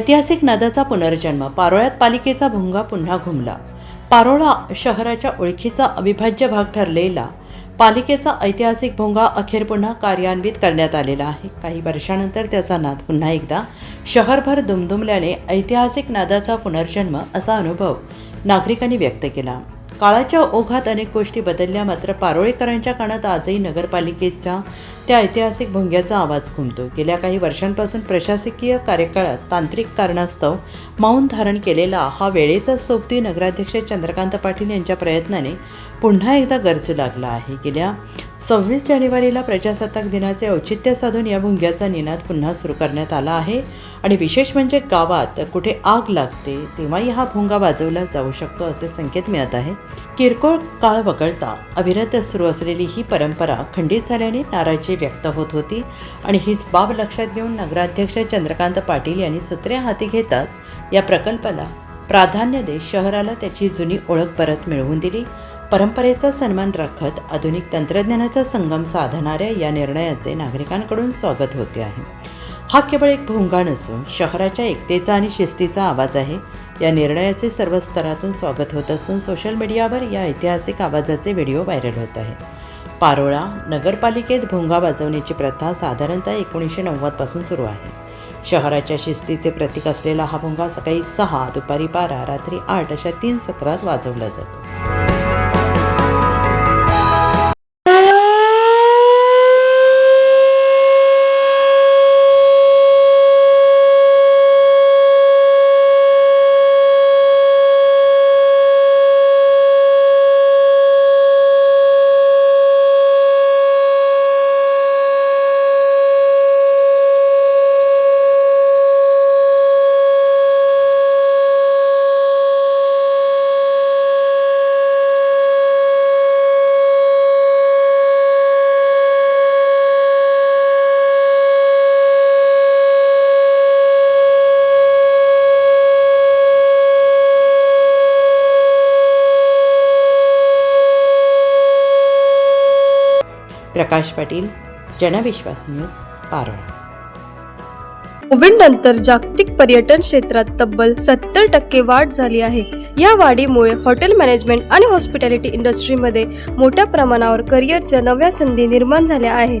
ऐतिहासिक नद्याचा पुनर्जन्म पारोळ्यात पालिकेचा भुंगा पुन्हा घुमला. पारोळा शहराच्या ओळखीचा अविभाज्य भाग ठरलेला पालिकेचा ऐतिहासिक भोंगा अखेर पुन्हा कार्यान्वित करण्यात आलेला आहे. काही वर्षानंतर त्याचा नाद पुन्हा एकदा शहरभर दुमदुमल्याने ऐतिहासिक नादाचा पुनर्जन्म असा अनुभव नागरिकांनी व्यक्त केला. काळाच्या ओघात अनेक गोष्टी बदलल्या मात्र पारोळेकरांच्या कानात आजही नगरपालिकेच्या त्या ऐतिहासिक भोंग्याचा आवाज घुमतो. गेल्या काही वर्षांपासून प्रशासकीय कार्यकाळात तांत्रिक कारणास्तव मौन धारण केलेला हा वेळेचा सोबती नगराध्यक्ष चंद्रकांत पाटील यांच्या प्रयत्नाने पुन्हा एकदा गरजू लागला आहे. गेल्या सव्वीस जानेवारीला प्रजासत्ताक दिनाचे औचित्य साधून या भुंग्याचा निनाद पुन्हा सुरू करण्यात आला आहे आणि विशेष म्हणजे गावात कुठे आग लागते तेव्हाही हा भुंगा वाजवला जाऊ शकतो असे संकेत मिळत आहे. किरकोळ काळ वगळता अविरत सुरू असलेली ही परंपरा खंडित झाल्याने नाराजी व्यक्त होत होती. आणि हीच बाब लक्षात घेऊन नगराध्यक्ष चंद्रकांत पाटील यांनी सूत्रे हाती घेताच या प्रकल्पाला प्राधान्य देत शहराला त्याची जुनी ओळख परत मिळवून दिली. परंपरेचा सन्मान राखत आधुनिक तंत्रज्ञानाचा संगम साधणाऱ्या या निर्णयाचे नागरिकांकडून स्वागत होते आहे. हा केवळ एक भोंगा नसून शहराच्या एकतेचा आणि शिस्तीचा आवाज आहे. या निर्णयाचे सर्व स्तरातून स्वागत होत असून सोशल मीडियावर या ऐतिहासिक आवाजाचे व्हिडिओ व्हायरल होत आहे. पारोळा नगरपालिकेत भोंगा वाजवण्याची प्रथा साधारणतः एकोणीसशे नव्वदपासून सुरू आहे. शहराच्या शिस्तीचे प्रतीक असलेला हा भोंगा सकाळी सहा दुपारी बारा रात्री आठ अशा तीन सत्रात वाजवला जातो. प्रकाश पाटील जनविश्वास न्यूज पारोळा. कोविड नंतर जागतिक पर्यटन क्षेत्रात तब्बल सत्तर टक्के वाढ झाली आहे. या वाढीमुळे हॉटेल मॅनेजमेंट आणि हॉस्पिटॅलिटी इंडस्ट्रीमध्ये मोठ्या प्रमाणावर करिअरच्या नव्या संधी निर्माण झाल्या आहेत.